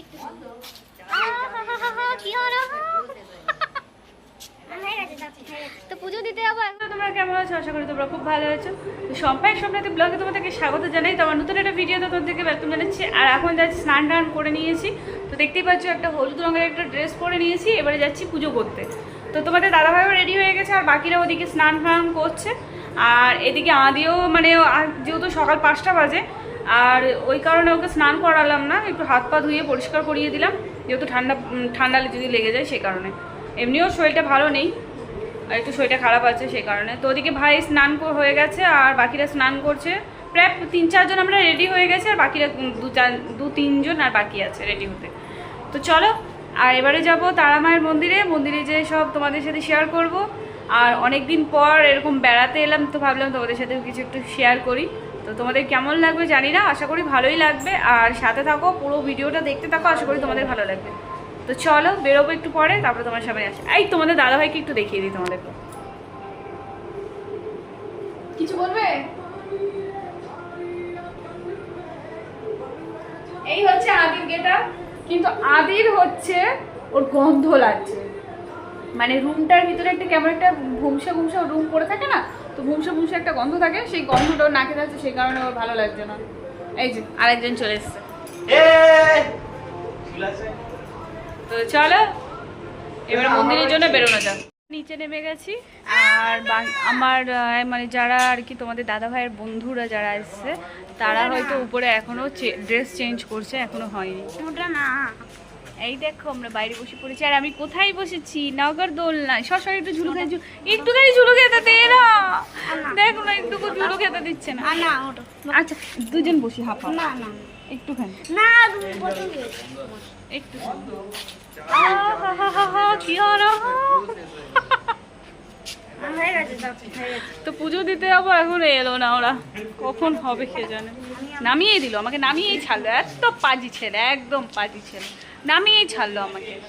একটু কি হলো। তো পুজো দিতে যাব তোমরা কেমন আছো? আশা করি তোমরা খুব ভালো আছো। তো সম্পাই সম্প্রতি ব্লগে তোমাদেরকে স্বাগত জানাই। তো আমার নতুন একটা ভিডিওতে তোমাদেরকে ওয়েলকাম জানাচ্ছি। আর এখন যাচ্ছি স্নান টান করে নিয়েছি। তো দেখতেই পাচ্ছ একটা হলুদ রঙের একটা ড্রেস পরে নিয়েছি। এবারে যাচ্ছি পুজো করতে। তো তোমাদের দাদাভাইও রেডি হয়ে গেছে আর বাকিরা ওদিকে স্নান ফান করছে। আর এদিকে আদিও মানে যেহেতু সকাল পাঁচটা বাজে আর ওই কারণে ওকে স্নান করালাম না, একটু হাত পা ধুয়ে পরিষ্কার করিয়ে দিলাম, যেহেতু ঠান্ডা ঠান্ডা যদি লেগে যায় সেই কারণে। এমনিও শরীরটা ভালো নেই, আর একটু শরীরটা খারাপ আছে সেই কারণে। তো ওদিকে ভাই স্নান হয়ে গেছে, আর বাকিরা স্নান করছে। প্রায় তিন, চারজন আমরা রেডি হয়ে গেছে, আর বাকিরা দু, চার, দু, তিনজন আর বাকি আছে রেডি হতে। তো চলো, আর এবারে যাব তারামায়ের মন্দিরে। মন্দিরে যে সব তোমাদের সাথে শেয়ার করব। আর অনেক দিন পর এরকম বেড়াতে এলাম, তো ভাবলাম তোমাদের সাথে কিছু একটু শেয়ার করি। তো তোমাদের কেমন লাগবে জানি না, আশা করি ভালোই লাগবে। আর সাথে থাকো, পুরো ভিডিওটা দেখতে থাকো, আশা করি তোমাদের ভালো লাগবে। তো চলো, বেরোবো একটু পরে, তারপরে তোমার সামনে আসে। এই, তোমাদের দাদাভাইকে একটু দেখিয়ে দিই তোমাদেরকে। কিছু বলবে? এই হচ্ছে আদির গেটা কিন্তু আদির হচ্ছে ওর গন্ধ লাগছে। মানে রুমটার ভিতরে একটা কেমন একটা ভুমসা ভুমসা রুম পড়ে থাকে না তো ভুমসা ভুমসা একটা গন্ধ থাকে সেই গন্ধটা ওর নাকে যাচ্ছে সেই কারণে ওর ভালো লাগছে না। এই যে আরেকজন চলে এসছে। তো চলো এবার মন্দিরের জন্য বেরোনো যাক। নিচে নেমে গেছি আর বা- আমার মানে যারা আর কি তোমাদের দাদা ভাইয়ের বন্ধুরা যারা এসছে তারা হয়তো উপরে এখনও ড্রেস চেঞ্জ করছে এখনও হয়নি। ওটা না। এই দেখো আমরা বাইরে বসে পড়েছি। আর আমি কোথায় বসেছি? নগর দোলনা। সশরে একটু ঝুলু খেয়ে একটুখানি ঝুলু খেতে দে না দেখো না একটু ঝুলু খেতে দিচ্ছে না। না আচ্ছা দুজন বসি হাফা না না। একটুখানি। না একটু কি হলো হয়ে গেছে দাঁত, হয়ে গেছে তো পুজো দিতে যাব, এখন এলো না ওরা। কখন হবে কে জানে। নামিয়ে দিল, আমাকে নামিয়েই ছাড়লো। এত পাজি ছেলে, একদম পাজি ছেলে। নামিয়েই ছাড়লো আমাকে।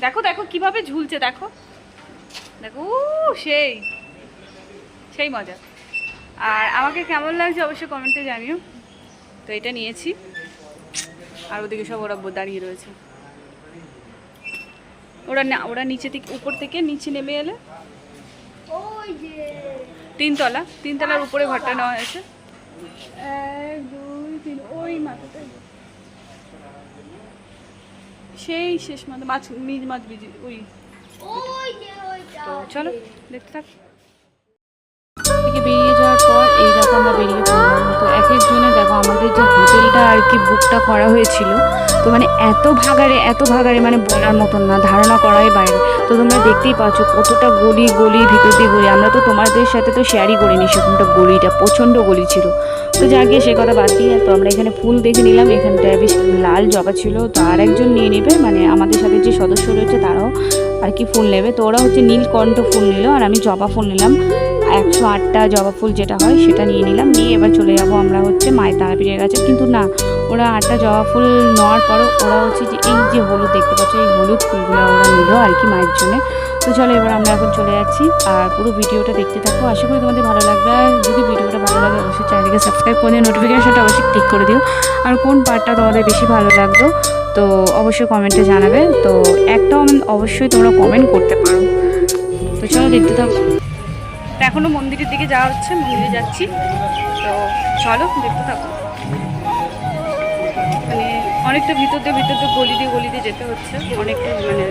দেখো দেখো, কীভাবে ঝুলছে, দেখো। দেখো, উ, সেই। সেই মজা। আর আমাকে কেমন লাগছে অবশ্যই কমেন্টে জানিও। তো এটা নিয়েছি। আর ওদিকে সব ওরা দাঁড়িয়ে রয়েছে। ওরা না, ওরা নিচে থেকে, উপর থেকে নিচে নেমে এলে। তিনতলা তিনতলার উপরে ঘরটা নেওয়া হয়েছে। এক দুই তিন ওই মাথাতে সেই শেষ মাথা মাছ মিজ মাছ বিজি ওই। চলো দেখতে থেকে। আমরা বেরিয়ে পড়লাম। তো এক একজনে দেখো আমাদের যে হোটেলটা আর কি বুকটা করা হয়েছিল, তো মানে এত ভাগারে এত ভাগারে মানে বলার মতন না, ধারণা করাই বাইরে। তো তোমরা দেখতেই পাচ্ছ কতটা গলি গলি, ভিতর দিয়ে গলি। আমরা তো তোমাদের সাথে তো শেয়ারই করিনি সেরকমটা গলিটা, প্রচণ্ড গলি ছিল। তো যা গিয়ে সে কথা বাদ দিয়ে তো আমরা এখানে ফুল দেখে নিলাম। এখানটায় বেশ লাল জবা ছিল। তো আর একজন নিয়ে নেবে মানে আমাদের সাথে যে সদস্য রয়েছে তারাও আর কি ফুল নেবে। তো ওরা হচ্ছে নীলকণ্ঠ ফুল নিল আর আমি জবা ফুল নিলাম। একশো আটটা জবা ফুল যেটা হয় সেটা নিয়ে নিলাম। নিয়ে এবার চলে যাব আমরা হচ্ছে মায়ের তারাপীঠের কাছে। কিন্তু না, ওরা আটটা জবা ফুল নেওয়ার পরও ওরা হচ্ছে যে এই যে হলুদ দেখতে পাচ্ছ, এই হলুদ ফুলগুলো ওরা নিল আর কি মায়ের জন্য। তো চলো এবার আমরা এখন চলে যাচ্ছি। আর পুরো ভিডিওটা দেখতে থাকো। আশা করি তোমাদের ভালো লাগবে। আর যদি ভিডিওটা ভালো লাগে, অবশ্যই চ্যানেলকে সাবস্ক্রাইব করে নোটিফিকেশনটা অবশ্যই ক্লিক করে দিও। আর কোন পার্টটা তোমাদের বেশি ভালো লাগল, তো অবশ্যই কমেন্টে জানাবে। তো একটাও অবশ্যই তোমরা কমেন্ট করতে পারো। তো চলো দেখতে থাকো। তো এখনও মন্দিরের দিকে যাওয়া হচ্ছে, মন্দিরে যাচ্ছি। তো চলো, দেখতে থাকো। মানে অনেকটা ভিতর দিয়ে ভিতর দিয়ে, গলি দিয়ে গলি দিয়ে যেতে হচ্ছে। অনেকটা মানে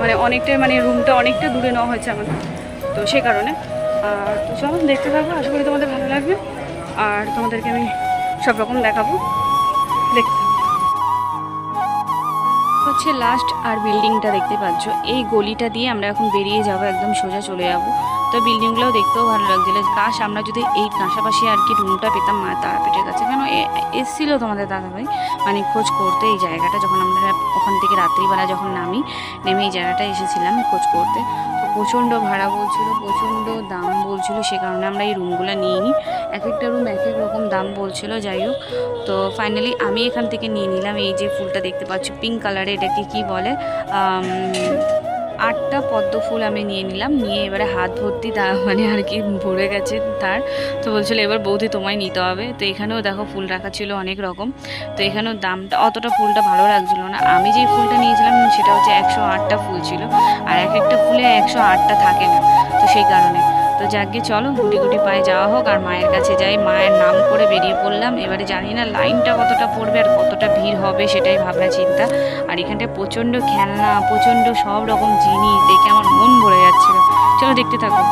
মানে অনেকটাই মানে রুমটা অনেকটা দূরে নেওয়া হয়েছে আমাদের তো সেই কারণে। আর তো চলো, দেখতে থাকব আশা করি তোমাদের ভালো লাগবে। আর তোমাদেরকে আমি সব রকম দেখাবো। দেখতে হচ্ছে লাস্ট আর বিল্ডিংটা দেখতে পাচ্ছ। এই গলিটা দিয়ে আমরা এখন বেরিয়ে যাব, একদম সোজা চলে যাব। তো বিল্ডিংগুলোও দেখতেও ভালো লাগছিল। কাশ, আমরা যদি এই পাশাপাশি আর কি রুমটা পেতাম, মা তারাপীঠের কাছে। কেন এসছিল তোমাদের দাদাভাই? মানে খোঁজ করতে এই জায়গাটা, যখন আমরা ওখান থেকে রাত্রিবেলা যখন নামি, নেমে এই জায়গাটা এসেছিলাম খোঁজ করতে। তো প্রচণ্ড ভাড়া বলছিল, প্রচণ্ড দাম বলছিল সে কারণে আমরা এই রুমগুলো নিয়ে নিই এক একটা রুম এক এক রকম দাম বলছিল, যাই হোক। তো ফাইনালি আমি এখান থেকে নিয়ে নিলাম, এই যে ফুলটা দেখতে পাচ্ছি পিঙ্ক কালারে এটাকে কি বলে আটটা পদ্ম ফুল আমি নিয়ে নিলাম, নিয়ে এবারে হাত ভর্তি তা মানে আর কি ভরে গেছে তার। তো বলছিল এবার বৌদি তোমায় নিতে হবে। তো এখানেও দেখো ফুল রাখা ছিল অনেক রকম। তো এখানেও দামটা, অতটা ফুলটা ভালো লাগছিল না। আমি যেই ফুলটা নিয়েছিলাম সেটা হচ্ছে একশো আটটা ফুল ছিল। আর এক একটা ফুলে একশো আটটা থাকে না। তো সেই কারণে। তো যাকে চলো, গুটি গুটি পায়ে যাওয়া হোক, আর মায়ের কাছে যাই। মায়ের নাম করে বেরিয়ে পড়লাম। এবারে জানি না লাইনটা কতটা পড়বে আর কতটা ভিড় হবে, সেটাই ভাবনা চিন্তা। আর এখানটায় প্রচণ্ড খেলনা, প্রচণ্ড সব রকম জিনিস, দেখে আমার মন ভরে যাচ্ছিল। চলো, দেখতে থাকো।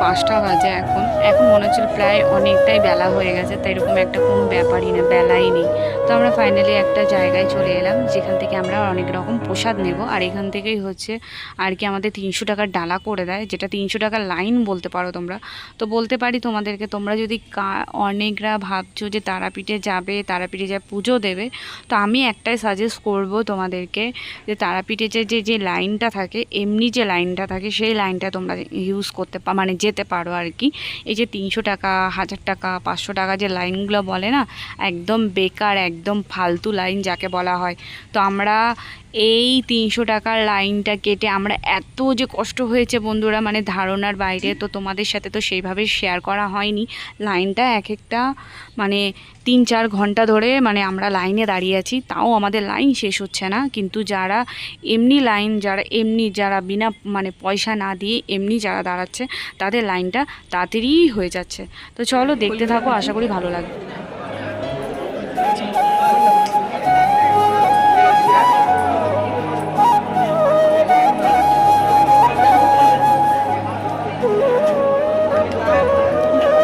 পাঁচটা বাজে এখন। এখন মনে হচ্ছিল প্রায় অনেকটাই বেলা হয়ে গেছে, তাই এরকম একটা কোনো ব্যাপারই না, বেলাই নেই। তো আমরা ফাইনালি একটা জায়গায় চলে এলাম, যেখান থেকে আমরা অনেক রকম প্রসাদ নেব। আর এখান থেকেই হচ্ছে আর কি আমাদের তিনশো টাকার ডালা করে দেয়, যেটা তিনশো টাকার লাইন বলতে পারো তোমরা। তো বলতে পারি তোমাদেরকে, তোমরা যদি অনেকরা ভাবছ যে তারাপীঠে যাবে, তারাপীঠে যা পুজো দেবে, তো আমি একটাই সাজেস্ট করব তোমাদেরকে যে তারাপীঠে যে যে যে লাইনটা থাকে, এমনি যে লাইনটা থাকে, সেই লাইনটা তোমরা ইউজ করতে মানে যেতে পারো আর কি। এই যে তিনশো টাকা, হাজার টাকা, পাঁচশো টাকা যে লাইনগুলো বলে না, একদম বেকার একদম ফালতু লাইন যাকে বলা হয়। তো আমরা এই তিনশো টাকার লাইনটা কেটে আমরা এত যে কষ্ট হয়েছে বন্ধুরা মানে ধারণার বাইরে, তো তোমাদের সাথে তো সেইভাবে শেয়ার করা হয়নি। লাইনটা এক একটা মানে তিন চার ঘণ্টা ধরে মানে আমরা লাইনে দাঁড়িয়ে আছি। তাও আমাদের লাইন শেষ হচ্ছে না। কিন্তু যারা এমনি লাইন, যারা এমনি, যারা বিনা মানে পয়সা না দিয়ে এমনি যারা দাঁড়াচ্ছে, তাদের লাইনটা তাড়াতাড়ি হয়ে যাচ্ছে। তো চলো দেখতে থাকো, আশা করি ভালো লাগবে।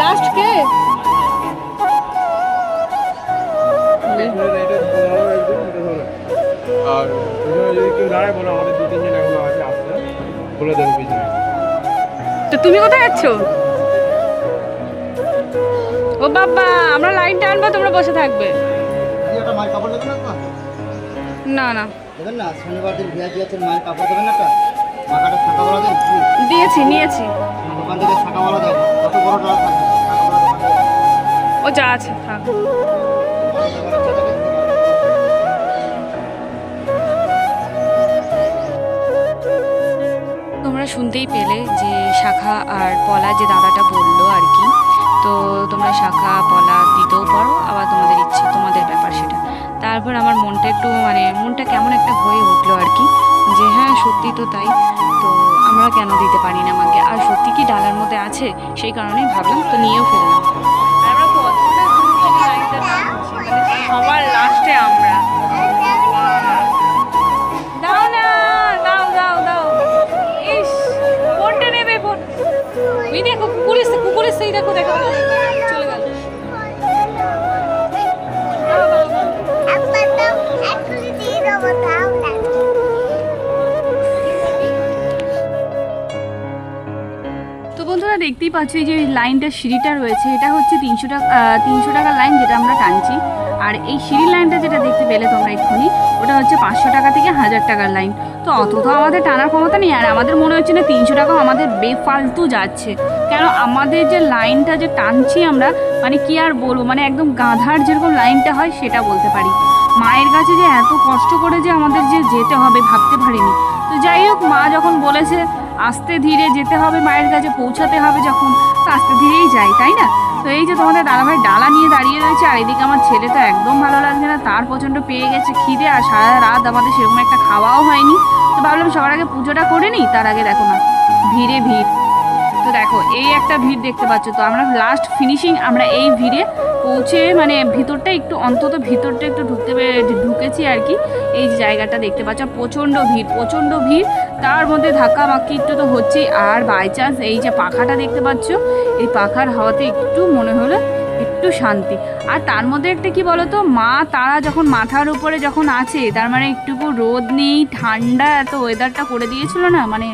লাস্ট কে? আর যদি কেউ দাঁড়ায় বলো আমাদের দু তিনজন এখনও আছে আসতে। বলে দেবো পিছনে তো তুমি কোথায় যাচ্ছ? ও বাবা আমরা লাইন টানবো তোমরা বসে থাকবে। না না। না? শনিবার দিন বিয়া দিয়েছেন মায়ের কাপড় দেবেন না দিয়েছি নিয়েছি। ও যা আছে থাক। তোমরা শুনতেই পেলে যে শাখা আর পলা যে দাদাটা বলল আর কি। তো তোমরা শাখা পলা দিতেও পারো আবার তোমাদের ইচ্ছে তোমাদের ব্যাপার সেটা। তারপর আমার মনটা একটু মানে মনটা কেমন একটা হয়ে উঠল আর কি। যে হ্যাঁ সত্যি তো তাই। তো আমরা কেন দিতে পারি না আমাকে আর সত্যি কি ডালার মধ্যে আছে? সেই কারণেই ভাবলাম, তো নিয়েও ফেললাম। মানে লাস্টে আমরা। দাও না, দাও দাও দাও। ইস দেখো দেখো চলে গেল। দেখতেই পাচ্ছ যে লাইনটা সিঁড়িটা রয়েছে, এটা হচ্ছে তিনশো টাকা তিনশো টাকার লাইন যেটা আমরা টানছি। আর এই সিঁড়ি লাইনটা যেটা দেখতে পেলে তোমরা এক্ষুনি, ওটা হচ্ছে পাঁচশো টাকা থেকে হাজার টাকার লাইন। তো অত তো আমাদের টানার ক্ষমতা নেই, আর আমাদের মনে হচ্ছে না তিনশো টাকাও আমাদের বেফালতু যাচ্ছে। কেন আমাদের যে লাইনটা যে টানছি আমরা মানে কি আর বলব মানে একদম গাধার যেরকম লাইনটা হয় সেটা বলতে পারি। মায়ের কাছে যে এত কষ্ট করে যে আমাদের যে যেতে হবে ভাবতে পারিনি। তো যাই হোক, মা যখন বলেছে আস্তে ধীরে যেতে হবে, মায়ের কাছে পৌঁছাতে হবে যখন, তো আস্তে ধীরেই যাই, তাই না? তো এই যে তোমাদের দাদাভাই ডালা নিয়ে দাঁড়িয়ে রয়েছে, আর এদিকে আমার ছেলে তো একদম ভালো লাগছে না, তার প্রচণ্ড পেয়ে গেছে খিদে, আর সারা রাত আমাদের সেরকম একটা খাওয়াও হয়নি। তো ভাবলাম সবার আগে পুজোটা করে নিই, তার আগে দেখো না, ভিড়ে ভিড়। তো দেখো, এই একটা ভিড় দেখতে পাচ্ছ, তো আমরা লাস্ট ফিনিশিং আমরা এই ভিড়ে পৌঁছে মানে ভিতরটা একটু, অন্তত ভিতরটা একটু ঢুকতে ঢুকেছি আর কি। এই জায়গাটা দেখতে পাচ্ছ, প্রচণ্ড ভিড় প্রচণ্ড ভিড়। তার মধ্যে ধাক্কা মাক্কি একটু তো হচ্ছেই। আর বাই চান্স এই যে পাখাটা দেখতে পাচ্ছ, এই পাখার হাওয়াতে একটু মনে হলো একটু শান্তি। আর তার মধ্যে একটা কি বলতো, মা, তারা যখন মাথার উপরে যখন আছে, তার মানে একটুকু রোদ নেই, ঠান্ডা, এত ওয়েদারটা করে দিয়েছিল না মানে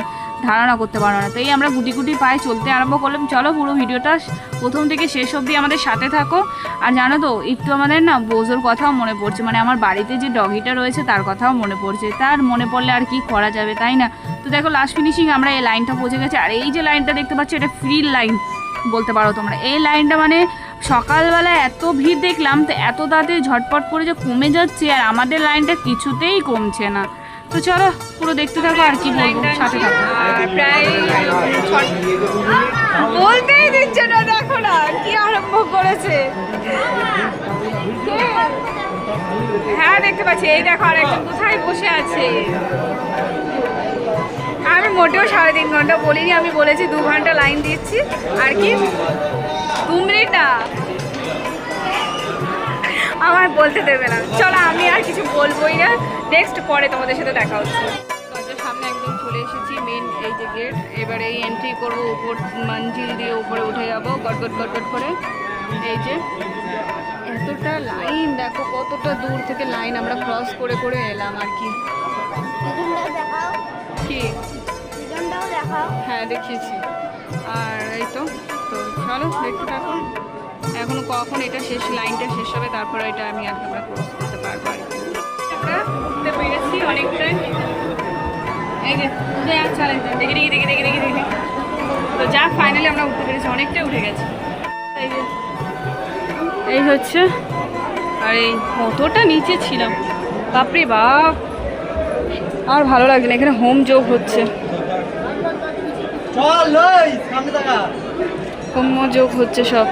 ধারণা করতে পারো না। তো এই আমরা গুটি গুটি পায়ে চলতে আরম্ভ করলাম। চলো পুরো ভিডিওটা প্রথম থেকে শেষ অবধি আমাদের সাথে থাকো। আর জানো তো, একটু আমাদের না বোঝোর কথাও মনে পড়ছে। মানে আমার বাড়িতে যে ডগিটা রয়েছে, তার কথাও মনে পড়ছে। তার মনে পড়লে আর কি করা যাবে, তাই না? তো দেখো লাস্ট ফিনিশিং আমরা এই লাইনটা পৌঁছে গেছি। আর এই যে লাইনটা দেখতে পাচ্ছি, এটা ফ্রি লাইন বলতে পারো তোমরা। এই লাইনটা মানে সকালবেলা এত ভিড় দেখলাম, তো এত তাড়াতাড়ি ঝটপট করে যে কমে যাচ্ছে, আর আমাদের লাইনটা কিছুতেই কমছে না। তো চলো পুরো দেখতে থাকো আর কি বলব সাথে থাকো। প্রায় বলতেই দিচ্ছে না দেখো না কি আরম্ভ করেছে। হ্যাঁ দেখতে পাচ্ছি। এই দেখো আর একজন কোথায় বসে আছে? আমি মোটেও সাড়ে তিন ঘণ্টা বলিনি আমি বলেছি দু ঘণ্টা লাইন দিচ্ছি। আর কি? দু মিনিট না। আমার বলতে দেবে না। চলো আমি আর কিছু বলবোই না। নেক্সট পরে তোমাদের সাথে দেখা হচ্ছে। সামনে একদম চলে এসেছি মেন এই যে গেট এবারে এই এন্ট্রি করব উপর মঞ্জিল দিয়ে উপরে উঠে যাব গটগট গটগট করে। এই যে এতটা লাইন দেখো কতটা দূর থেকে লাইন আমরা ক্রস করে করে এলাম আর কি। কি? হ্যাঁ দেখিয়েছি। আর এই তো তো চলো দেখতে থাকো। এখনও কখন এটা শেষ লাইনটা শেষ হবে তারপরে এটা আমি আর আমরা ক্রস করতে পারব আর আমরা উঠতে পেরেছি অনেকটাই। এই যে উঠে আর চলেন দেখে দেখি দেখি দেখি দেখি দেখি। তো যা ফাইনালি আমরা উঠতে পেরেছি অনেকটাই উঠে গেছে। এই যে এই হচ্ছে আর এই কতটা নিচে ছিলাম। বাপরে বাপ। আর ভালো লাগছে না এখানে হোম যোগ হচ্ছে। চল হোম যোগ হচ্ছে সব।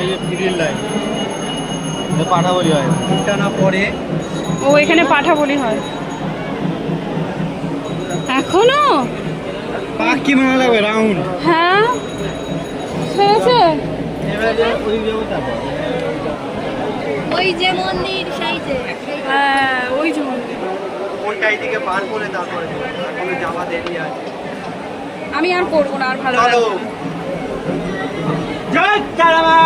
এই যে ফিরির লাইন। পাঠা বলি হয়। টানা পরে। ও এখানে পাঠা বলি হয়। এখনও? পাক কি লাগবে রাউন্ড। হ্যাঁ। ছেড়েছে ওই যাব তারপর যে মন্দির সাইডে হ্যাঁ ওই যে মন্দির। ওইটা এইদিকে পার করে তারপরে তারপরে যাওয়া দেরি আছে। আমি আর করব না আর ভালো জয় তারা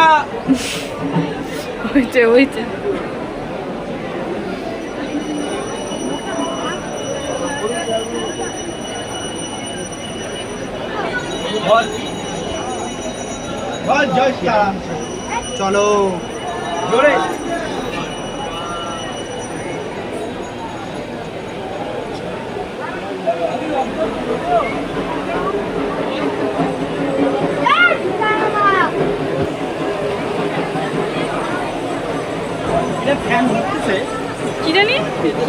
চলো। জোরে। ফ্যান হচ্ছে কি জানি?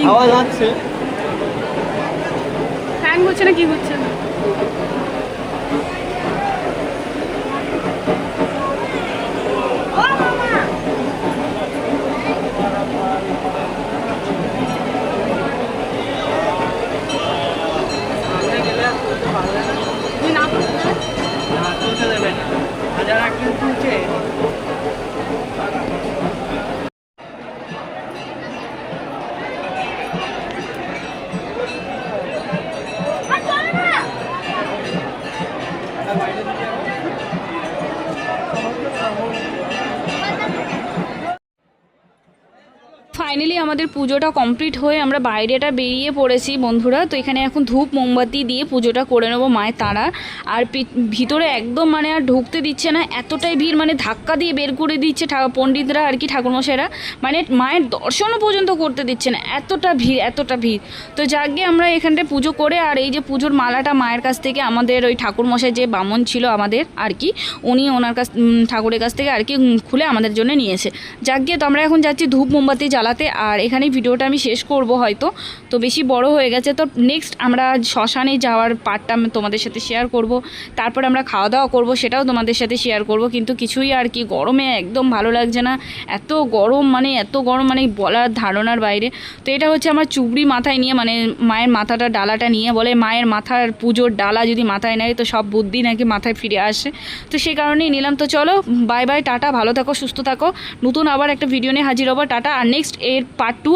আওয়াজ আসছে ফ্যান হচ্ছে না কি হচ্ছে না? তুমি না পুজোটা কমপ্লিট হয়ে আমরা বাইরেটা বেরিয়ে পড়েছি বন্ধুরা। তো এখানে এখন ধূপ, মোমবাতি দিয়ে পুজোটা করে নেব মায়ের তারা। আর ভিতরে একদম মানে আর ঢুকতে দিচ্ছে না, এতটাই ভিড় মানে ধাক্কা দিয়ে বের করে দিচ্ছে পণ্ডিতরা আর কি ঠাকুরমশাইরা। মানে মায়ের দর্শনও পর্যন্ত করতে দিচ্ছে না, এতটা ভিড় এতটা ভিড়। তো যাকে আমরা এখানটায় পুজো করে আর এই যে পুজোর মালাটা মায়ের কাছ থেকে, আমাদের ওই ঠাকুরমশাই যে বামন ছিল আমাদের আর কি, উনি ওনার কাছ ঠাকুরের কাছ থেকে আর কি খুলে আমাদের জন্য নিয়েছে। যাক গিয়ে তো আমরা এখন যাচ্ছি ধূপ, মোমবাতি জ্বালাতে, আর এখানেই ভিডিওটা আমি শেষ করব হয়তো। তো বেশি বড় হয়ে গেছে। তো নেক্সট আমরা শ্মশানে যাওয়ার পার্টটা আমি তোমাদের সাথে শেয়ার করব। তারপর আমরা খাওয়া দাওয়া করব, সেটাও তোমাদের সাথে শেয়ার করব। কিন্তু কিছুই আর কি, গরমে একদম ভালো লাগছে না। এত গরম মানে এত গরম মানে বলার ধারণার বাইরে। তো এটা হচ্ছে আমার চুবড়ি মাথায় নিয়ে মানে মায়ের মাথাটা, ডালাটা নিয়ে বলে, মায়ের মাথার পুজোর ডালা যদি মাথায় নেয়, তো সব বুদ্ধি নাকি মাথায় ফিরে আসে? তো সেই কারণেই নিলাম। তো চলো বাই বাই টাটা, ভালো থাকো, সুস্থ থাকো। নতুন আবার একটা ভিডিও নিয়ে হাজির হব। টাটা, আর নেক্সট এর পার্ট টু